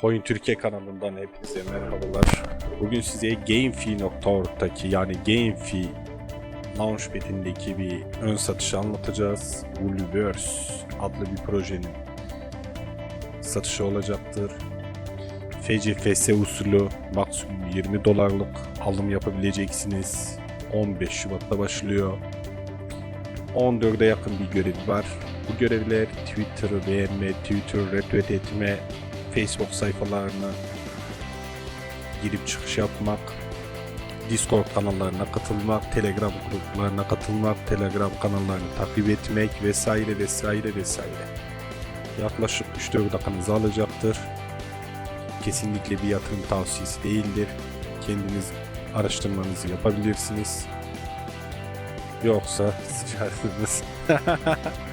Coin Türkiye kanalından hepinize merhabalar. Bugün size GameFi.org'daki yani GameFi Launchpad'indeki bir ön satışı anlatacağız. Woolverse adlı bir projenin satışı olacaktır. FCFS usulü maksimum 20 dolarlık alım yapabileceksiniz. 15 Şubat'ta başlıyor. 14'e yakın bir görev var. Bu görevler Twitter'ı beğenme, Twitter retweet etme, Facebook sayfalarına girip çıkış yapmak, Discord kanallarına katılmak, Telegram gruplarına katılmak, Telegram kanallarını takip etmek vesaire vesaire vesaire. Yaklaşık 3-4 dakikanızı alacaktır. Kesinlikle bir yatırım tavsiyesi değildir. Kendiniz araştırmanızı yapabilirsiniz. Yoksa sıçarsınız.